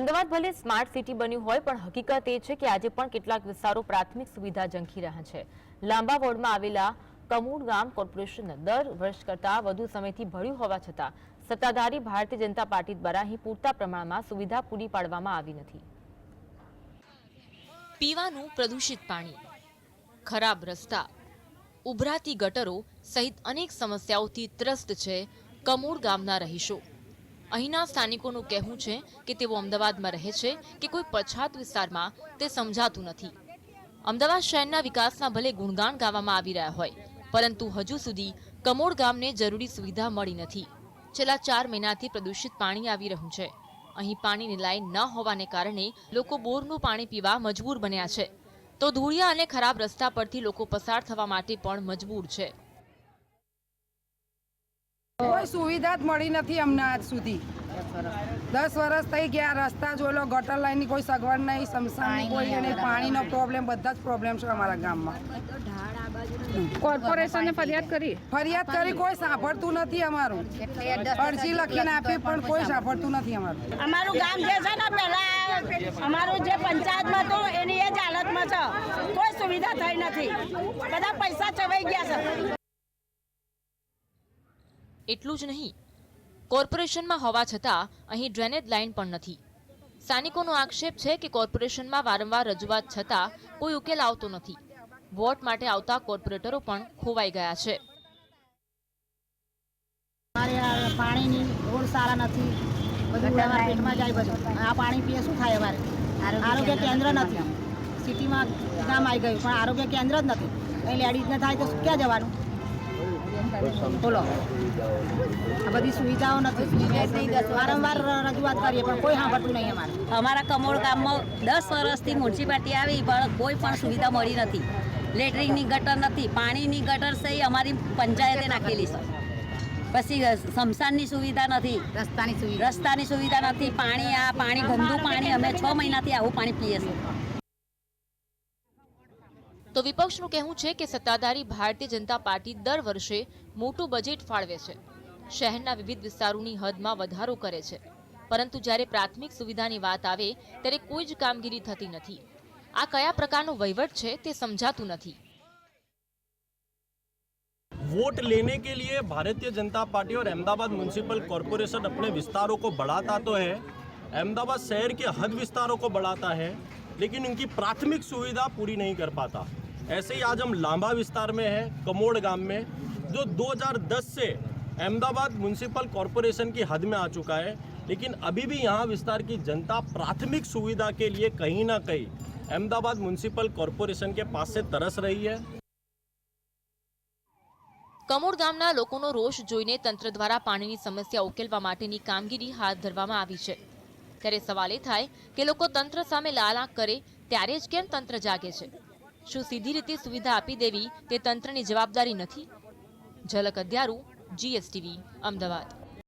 અમદાવાદ ભલે smart city બન્યું હોય, પણ હકીકત એ છે કે આજે પણ કેટલાક વિસ્તારો પ્રાથમિક સુવિધા ઝંખી રહ્યા છે. લાંબા વોર્ડમાં આવેલા કમૂડ ગામ કોર્પોરેશન દર વર્ષ કરતાં વધુ સમયથી ભર્યું હોવા છતાં, સત્તાધારી ભારતીય જનતા પાર્ટી દ્વારા અહીં પૂરતા પ્રમાણમાં સુવિધા પૂરી પાડવામાં આવી નથી. પીવાનું પ્રદૂષિત પાણી, ખરાબ રસ્તા, ઉભરાતી ગટરો સહિત અનેક સમસ્યાઓથી ત્રસ્ત છે કમુડ ગામના રહીશો. અહીંના સ્થાનિકોનું કહેવું છે કે તેઓ અમદાવાદમાં રહે છે કે કોઈ પછાત વિસ્તારમાં તે સમજાતું નથી. અમદાવાદ શહેરના વિકાસના ભલે ગુણગાન ગાવામાં આવી રહ્યા હોય, પરંતુ હજુ સુધી કમોડ ગામને જરૂરી સુવિધા મળી નથી. છેલ્લા ચાર મહિનાથી પ્રદૂષિત પાણી આવી રહ્યું છે. અહીં પાણીની લાઈન ન હોવાને કારણે લોકો બોરનું પાણી પીવા મજબૂર બન્યા છે. તો ધૂળિયા અને ખરાબ રસ્તા પરથી લોકો પસાર થવા માટે પણ મજબૂર છે. કોઈ સુવિધા જ મળી નથી અમને આજ સુધી. દસ વર્ષ થઈ ગયા રસ્તા જોઈ લો ગટર લાઈનની કોઈ સગવડ નહીં સમસાન કોઈ પાણી પાણીનો પ્રોબ્લેમ બધા જ પ્રોબ્લેમ છે અમારા ગામમાં. કોર્પોરેશને ફરિયાદ કરી? ફરિયાદ કરી કોઈ સાંભળતું નથી અમારું. અરજી લખીને આપી પણ કોઈ સાંભળતું નથી અમારું. અમારું ગામ જે છે ને પહેલા અમારું જે પંચાયતમાં હતું એની એ જ હાલતમાં છે. કોઈ સુવિધા થઈ નથી. બધા પૈસા ચવાઈ ગયા છે. એટલું જ નહીં. કોર્પોરેશનમાં હોવા છતાં અહીં ડ્રેનેજ લાઇન પણ નથી. સ્થાનિકોનો આક્ષેપ છે કે કોર્પોરેશનમાં વારંવાર રજૂઆત છતાં કોઈ ઉકેલ આવતો નથી. વોટ માટે આવતા કોર્પોરેટરો પણ ખોવાઈ ગયા છે. પાણીની રોડ સારા નથી. બધું પેટમાં જાય બધું. આ પાણી પીએ શું થાય અમારે? આરોગ્ય કેન્દ્ર નથી. સિટીમાં ગામ આવી ગયું પણ આરોગ્ય કેન્દ્ર જ નથી. કંઈ લેડીઝને થાય તો ક્યાં જવાનું? બોલો. આ બધી સુવિધાઓ નથી. વારંવાર રજૂઆત કરીએ પણ કોઈ સાંભળતું નહીં અમારે. અમારા કમોળ ગામમાં દસ વર્ષથી મ્યુનિસિપાલિટી આવી પણ કોઈ પણ સુવિધા મળી નથી. લેટરિનની ગટર નથી પાણીની ગટર સહી અમારી પંચાયતે નાખેલી છે. પછી સ્મશાનની સુવિધા નથી. રસ્તાની સુવિધા. રસ્તાની સુવિધા નથી. પાણી આ પાણી ગંદુ પાણી અમે છ મહિનાથી આવું પાણી પીએ છીએ. તો વિપક્ષનું કહેવું છે કે સત્તાધારી ભારતીય જનતા પાર્ટી દર વર્ષે મોટું બજેટ ફાળવે છે શહેરના વિવિધ વિસ્તારોની હદમાં વધારો કરે છે પરંતુ જ્યારે પ્રાથમિક સુવિધાની વાત આવે ત્યારે કોઈ જ કામગીરી થતી નથી આ કયા પ્રકારનો વહીવટ છે તે સમજાતું નથી वोट लेने के लिए भारतीय जनता पार्टी और अहमदाबाद म्यूनसिपल कॉरपोरेशन अपने विस्तारों को बढ़ाता तो है अहमदाबाद शहर के हद विस्तारों को बढ़ाता है लेकिन इनकी प्राथमिक सुविधा पूरी नहीं कर पाता ऐसे ही आज हम लांबा विस्तार में हैं कमोड़ गांव में जो 2010 से अहमदाबाद म्यूनसिपल कॉरपोरेशन की हद में आ चुका है लेकिन अभी भी यहाँ विस्तार की जनता प्राथमिक सुविधा के लिए कहीं ना कहीं अहमदाबाद म्यूनसिपल कॉरपोरेशन के पास से तरस रही है કમોડ ગામના લોકોનો રોષ જોઈને તંત્ર દ્વારા પાણીની સમસ્યા ઉકેલવા માટેની કામગીરી હાથ ધરવામાં આવી છે ત્યારે સવાલ એ થાય કે લોકો તંત્ર સામે લાલાંક કરે ત્યારે જ કેમ તંત્ર જાગે છે શું સીધી રીતે સુવિધા આપી દેવી તે તંત્રની જવાબદારી નથી? ઝલક અધ્યારું જીએસટીવી અમદાવાદ.